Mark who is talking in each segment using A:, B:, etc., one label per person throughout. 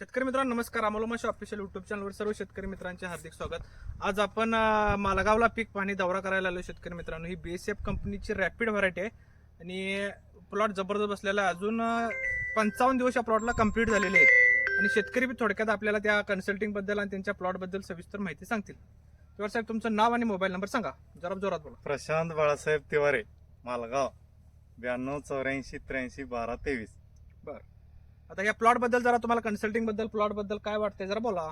A: शेतकरी मित्रांनो नमस्कार. अमोलमाशी ऑफिशियल युट्यूब चॅनलवर सर्व शेतकरी मित्रांचे हार्दिक स्वागत. आज आपण मालगावला पीक पाणी दौरा करायला आलो शेतकरी मित्रांनो. ही बी एस एफ कंपनीची रॅपिड व्हरायटी आहे. आणि प्लॉट जबरदस्त बसलेला आहे. अजून पंचावन्न दिवस या प्लॉटला कंप्लीट झालेले आहेत. आणि शेतकरी बी थोडक्यात आपल्याला त्या कन्सल्टिंगबद्दल आणि त्यांच्या प्लॉटबद्दल सविस्तर माहिती सांगतील. तेव्हा साहेब तुमचं नाव आणि मोबाईल नंबर सांगा. जरा जोरात बोला.
B: प्रशांत बाळासाहेब तिवारे मालगाव ब्याण्णव चौऱ्याऐंशी त्र्याऐंशी बारा तेवीस.
A: आता या प्लॉटबद्दल जरा तुम्हाला कन्सल्टिंगबद्दल प्लॉटबद्दल काय वाटतंय? जरा बोला.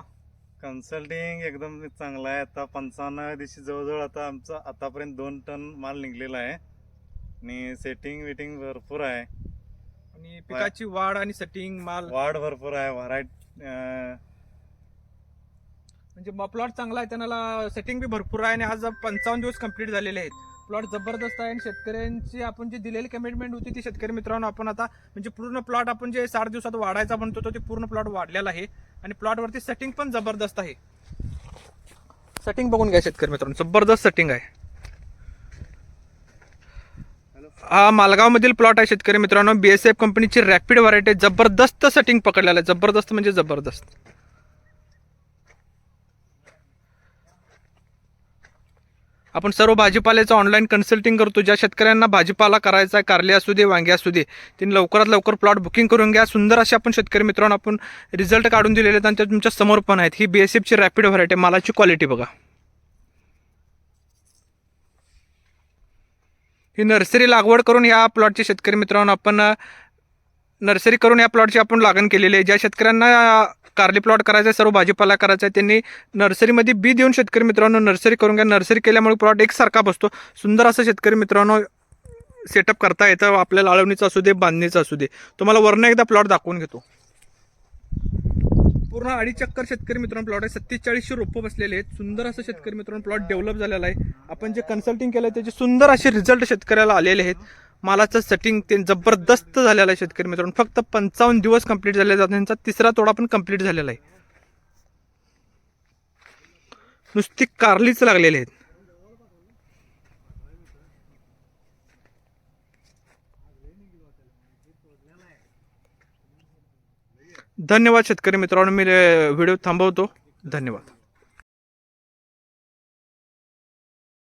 B: कन्सल्टिंग एकदम चांगला आहे. आता पंचावन्न दिवशी जवळजवळ आता आमचा आतापर्यंत दोन टन माल निघलेला आहे. आणि सेटिंग विटिंग भरपूर आहे.
A: आणि पिकाची वाढ आणि सेटिंग माल.
B: वाढ भरपूर आहे. व्हरायटी
A: म्हणजे प्लॉट चांगला आहे त्यांना सेटिंग बी भरपूर आहे. आणि आज पंचावन्न दिवस कंप्लीट झालेले आहेत. प्लॉट जबरदस्त आहे आणि शेतकऱ्यांची आपण जी दिलेली कमिटमेंट होती ती शेतकरी मित्रांनो आपण आता म्हणजे पूर्ण प्लॉट आपण जे साठ दिवसात वाढायचा म्हणतो तो ते पूर्ण प्लॉट वाढलेला आहे. आणि प्लॉटवरती सेटिंग पण जबरदस्त आहे. सेटिंग बघून घ्या शेतकरी मित्रांनो जबरदस्त सेटिंग आहे. हा मालगावमधील प्लॉट आहे शेतकरी मित्रांनो बी एस एफ कंपनीची रॅपिड व्हरायटी जबरदस्त सेटिंग पकडलेलं आहे. जबरदस्त म्हणजे जबरदस्त. आपण सर्व भाजीपाल्याचं ऑनलाईन कन्सल्टिंग करतो. ज्या शेतकऱ्यांना भाजीपाला करायचा आहे कारले असू दे वांगे असू दे त्यांनी लवकरात लवकर प्लॉट बुकिंग करून घ्या. सुंदर असे आपण शेतकरी मित्रांनो आपण रिझल्ट काढून दिलेले आहेत आणि त्या तुमच्यासमोर पण आहेत. ही बी एस एफची रॅपिड व्हरायटी मालाची क्वालिटी बघा. ही नर्सरी लागवड करून या प्लॉटचे शेतकरी मित्रांनो आपण नर्सरी करून या प्लॉटची आपण लागण केलेली आहे. ज्या शेतकऱ्यांना कार्ली कारली प्लॉट करायचा आहे सर्व भाजीपाला करायचा आहे त्यांनी नर्सरीमध्ये बी देऊन शेतकरी मित्रांनो नर्सरी करून घ्या. नर्सरी केल्यामुळे प्लॉट एकसारखा बसतो. सुंदर असं शेतकरी मित्रांनो सेटअप करता येतं. आपल्याला अळवणीचं असू दे बांधणीचं असू दे. तुम्हाला वरनं एकदा प्लॉट दाखवून घेतो. पूर्ण अडीचक्कर शेतकरी मित्रांनो प्लॉट आहे. सत्तेचाळीसशे रोपं बसलेले आहेत. सुंदर असं शेतकरी मित्रांनो प्लॉट डेव्हलप झालेला आहे. आपण जे कन्सल्टिंग केलं त्याचे सुंदर असे रिझल्ट शेतकऱ्याला आलेले आहेत. मालाचं सेटिंग ते जबरदस्त झालेलं आहे शेतकरी मित्रांनो. फक्त पंचावन्न दिवस कंप्लीट झाले जातात त्यांचा तिसरा तोडा पण कंप्लीट झालेला आहे. नुसती कारलीच लागलेली आहेत. धन्यवाद शेतकरी मित्रांनो. मी व्हिडिओ थांबवतो. धन्यवाद.